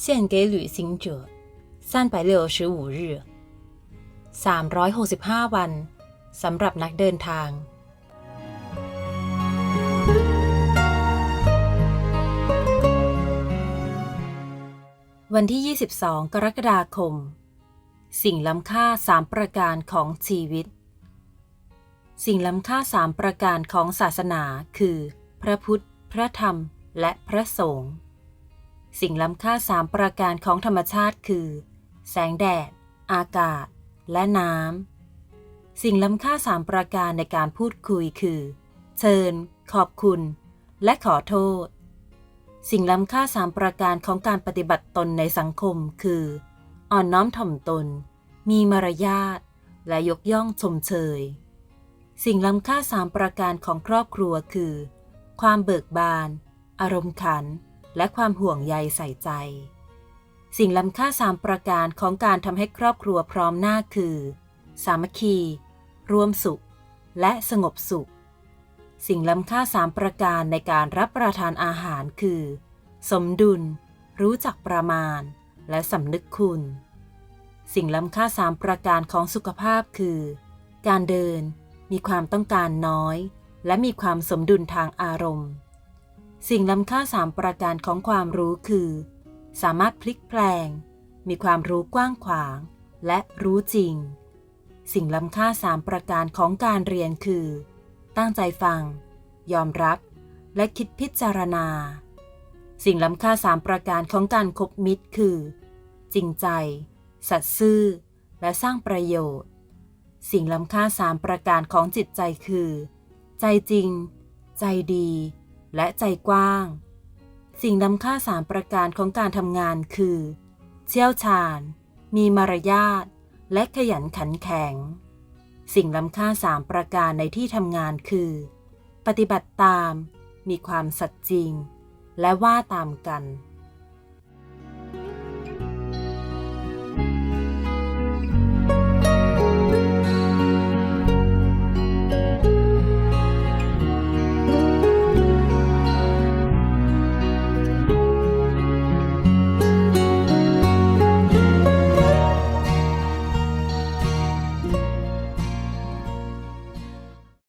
献给旅行者三百六十五日365 วันสำหรับนักเดินทาง วันที่ 22 กรกฎาคม สิ่งล้ำค่าสามประการของชีวิต สิ่งล้ำค่าสามประการของศาสนาคือ พระพุทธ พระธรรม และพระสงฆ์ สิ่งล้ำค่าสามประการของธรรมชาติคือ แสงแดด อากาศ และน้ำ สิ่งล้ำค่าสามประการในการพูดคุยคือ เชิญ ขอบคุณ และขอโทษ สิ่งล้ำค่าสามประการของการปฏิบัติตนในสังคมคือ อ่อนน้อมถ่อมตน มีมารยาท และยกย่องชมเชย สิ่งล้ำค่าสามประการของครอบครัวคือ ความเบิกบาน อารมณ์ขัน และความห่วงใยใส่ใจ สิ่งล้ำค่าสามประการของการทำให้ครอบครัวพร้อมหน้าคือ สามัคคีร่วมสุข และสงบสุข สิ่งล้ำค่าสามประการในการรับประทานอาหารคือ สมดุล รู้จักประมาณ และสำนึกคุณ สิ่งล้ำค่าสามประการของสุขภาพคือ การเดิน มีความต้องการน้อย และมีความสมดุลทางอารมณ์ สิ่งล้ำค่าสามประการของความรู้คือ สามารถพลิกแปลง มีความรู้กว้างขวาง และรู้จริง สิ่งล้ำค่าสามประการของการเรียนคือ ตั้งใจฟัง ยอมรับ และคิดพิจารณา สิ่งล้ำค่าสามประการของการคบมิตรคือ จริงใจ สัตย์ซื่อ และสร้างประโยชน์ สิ่งล้ำค่าสามประการของจิตใจคือ ใจจริง ใจดี และใจกว้าง สิ่งล้ำค่าสามประการของการทำงานคือ เชี่ยวชาญ มีมารยาท และขยันขันแข็ง สิ่งล้ำค่าสามประการในที่ทำงานคือ ปฏิบัติตาม มีความสัตย์จริง และว่าตามกัน